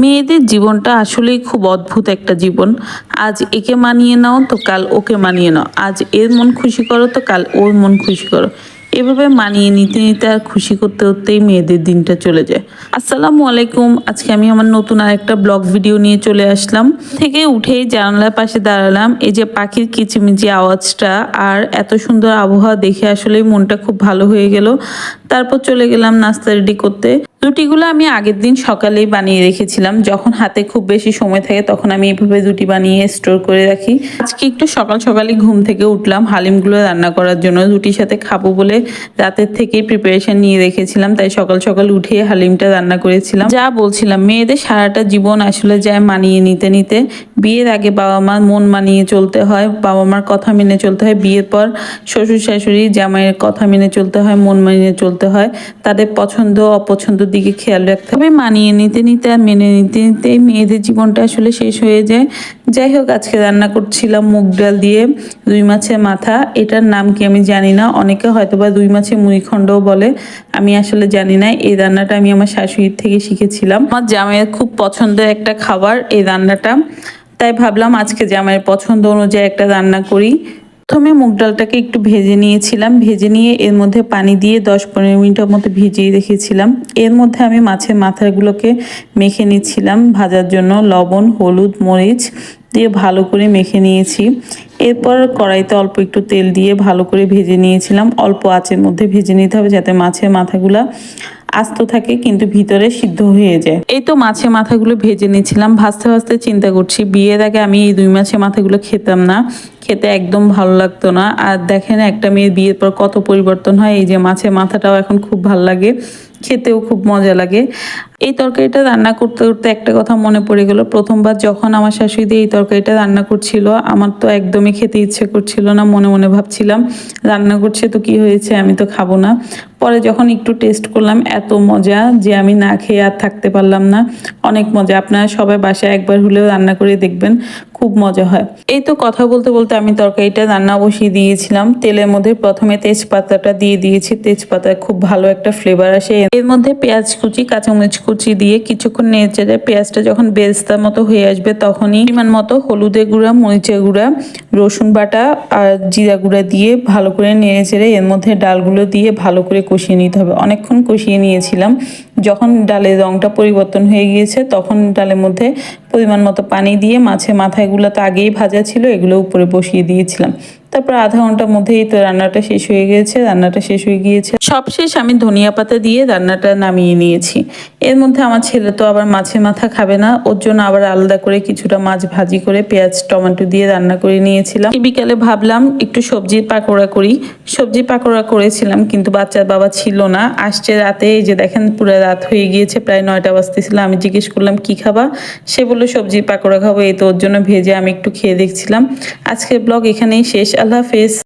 মেয়েদের জীবনটা আসলেই খুব অদ্ভুত একটা জীবন। আজ একে মানিয়ে নাও তো কাল ওকে মানিয়ে নাও। আজ এর মন খুশি করো তো কাল ওর মন খুশি করো। এভাবে মানিয়ে নিতে নিতে আর খুশি করতে করতেই মেয়েদের দিনটা চলে যায়। আসসালামু আলাইকুম। আজকে আমি আমার নতুন আরেকটা ব্লগ ভিডিও নিয়ে চলে আসলাম। থেকে উঠেই জানালার পাশে দাঁড়ালাম। এই যে পাখির কিচিমিচি আওয়াজটা আর এত সুন্দর আবহাওয়া দেখে আসলেই মনটা খুব ভালো হয়ে গেল। তারপর চলে গেলাম নাস্তা রেডি করতে। রুটিগুলো আমি আগের দিন সকালেই বানিয়ে রেখেছিলাম। যখন হাতে খুব বেশি সময় থাকে তখন আমি এভাবে রুটি বানিয়ে স্টোর করে রাখি। আজকে একটু সকাল সকালই ঘুম থেকে উঠলাম। হালিমগুলো রান্না করার জন্য রুটির সাথে খাব বলে রাতের থেকেই প্রিপারেশন নিয়ে রেখেছিলাম। তাই সকাল সকাল উঠে হালিমটা রান্না করেছিলাম। যা বলছিলাম, মেয়েদের সারাটা জীবন আসলে যায় মানিয়ে নিতে নিতে। বিয়ের আগে বাবা মার মন মানিয়ে চলতে হয়, বাবা মার কথা মেনে চলতে হয়। বিয়ের পর শ্বশুর শাশুড়ি জামাইয়ের কথা মেনে চলতে হয়, মন মানিয়ে চলতে হয়। তাদের পছন্দ অপছন্দের দিকে খেয়াল রাখতে হবে। মানিয়ে নিতে নিতে আর মেনে নিতে নিতে মেয়েদের জীবনটা আসলে শেষ হয়ে যায়। যাই হোক, আজকে রান্না করছিলাম মুগ ডাল দিয়ে রুই মাছের মাথা। এটার নাম কি আমি জানি না। অনেকে হয়তো বা রুই মাছের মুড়িখণ্ডও বলে। আমি আসলে জানি না। এই রান্নাটা আমি আমার শাশুড়ির থেকে শিখেছিলাম। আমার জামাইয়ের খুব পছন্দের একটা খাবার এই রান্নাটা। তাই ভাবলাম আজকে জামাইয়ের পছন্দ অনুযায়ী একটা রান্না করি। প্রথমে মুগ ডালটাকে একটু ভেজে নিয়েছিলাম। ভেজে নিয়ে এর মধ্যে পানি দিয়ে দশ পনেরো মিনিটের মতো ভিজিয়ে রেখেছিলাম। এর মধ্যে আমি মাছের মাথাগুলোকে মেখে নিচ্ছিলাম। ভাজার জন্য লবণ, হলুদ, মরিচ দিয়ে ভালো করে মেখে নিয়েছি। এরপর কড়াইতে অল্প একটু তেল দিয়ে ভালো করে ভেজে নিয়েছিলাম। অল্প আঁচের মধ্যে ভেজে নিতে হবে যাতে মাছের মাথাগুলা আস্ত থাকে, কিন্তু ভিতরে সিদ্ধ হয়ে যায়। এই তো মাছের মাথাগুলো ভেজে নিয়েছিলাম। ভাজতে ভাজতে চিন্তা করছি, বিয়ের আগে আমি এই দুই মাছের মাথাগুলো খেতাম না। খেতে একদম ভালো লাগতো না। আর দেখেন, একটা মেয়ের বিয়ের পর কত পরিবর্তন হয়। এই যে মাছের মাথাটাও এখন খুব ভালো লাগে। খেতেও খুব মজা লাগে। এই তরকারিটা রান্না করতে করতে একটা কথা মনে পড়ে গেল। প্রথমবার যখন আমার শাশুড়ি এই তরকারিটা রান্না করছিল, আমার তো একদমই খেতে ইচ্ছে করছিল না, মনে মনে ভাবছিলাম, রান্না করছে তো কি হয়েছে, আমি তো খাব না। পরে যখন একটু টেস্ট করলাম, এত মজা যে আমি না খেয়ে আর থাকতে পারলাম না। অনেক মজা, আপনারা সবাই বাসায় একবার হলেও রান্না করে দেখবেন। খুব মজা হয়। এই তো কথা বলতে বলতে আমি তরকারিটা রান্না বসিয়ে দিয়েছিলাম। তেলের মধ্যে প্রথমে তেজপাতাটা দিয়ে দিয়েছি। তেজপাতায় খুব ভালো একটা ফ্লেভার আসে। এর মধ্যে পেঁয়াজ কুচি, কাঁচামরিচ কুচি দিয়ে কিছুক্ষণ যায় পেঁয়াজটা যখন বেরেস্তার মতো হয়ে আসবে তখনই পরিমাণ মতো হলুদের গুঁড়া, মরিচের গুঁড়া, রসুন বাটা আর জিরা গুঁড়া দিয়ে ভালো করে নেড়ে চেড়ে এর মধ্যে ডালগুলো দিয়ে ভালো করে কষিয়ে নিতে হবে। অনেকক্ষণ কষিয়ে নিয়েছিলাম। যখন ডালের রংটা পরিবর্তন হয়ে গিয়েছে তখন ডালের মধ্যে পরিমাণ মতো পানি দিয়ে মাছের মাথাগুলো তো আগেই ভাজা ছিল এগুলো উপরে বসিয়ে দিয়েছিলাম। তারপর আধা ঘণ্টার মধ্যেই তো রান্নাটা শেষ হয়ে গিয়েছে, রান্নাটা শেষ হয়ে গিয়েছে। সবশেষ আমি ধনিয়া পাতা দিয়ে রান্নাটা নামিয়ে নিয়েছি। এর মধ্যে আমার ছেলে তো আবার মাছের মাথা খাবে না, ওর জন্য আবার আলাদা করে কিছুটা মাছ ভাজি করে পেঁয়াজ, টমেটো দিয়ে রান্না করে নিয়েছিলাম। বিকালে ভাবলাম একটু সবজির পাকোড়া করি। সবজি পাকোড়া করেছিলাম কিন্তু বাচ্চার বাবা ছিল না। আসছে রাতে, এই যে দেখেন পুরো রাত হয়ে গিয়েছে, প্রায় নয়টা বাজতেছিল। আমি জিজ্ঞেস করলাম, কি খাবা? সে বলল, সবজির পাকোড়া খাব। এই তো ওর জন্য ভেজে আমি একটু খেয়ে দেখছিলাম। আজকের ব্লগ এখানেই শেষ। আল্লাহ হাফেজ।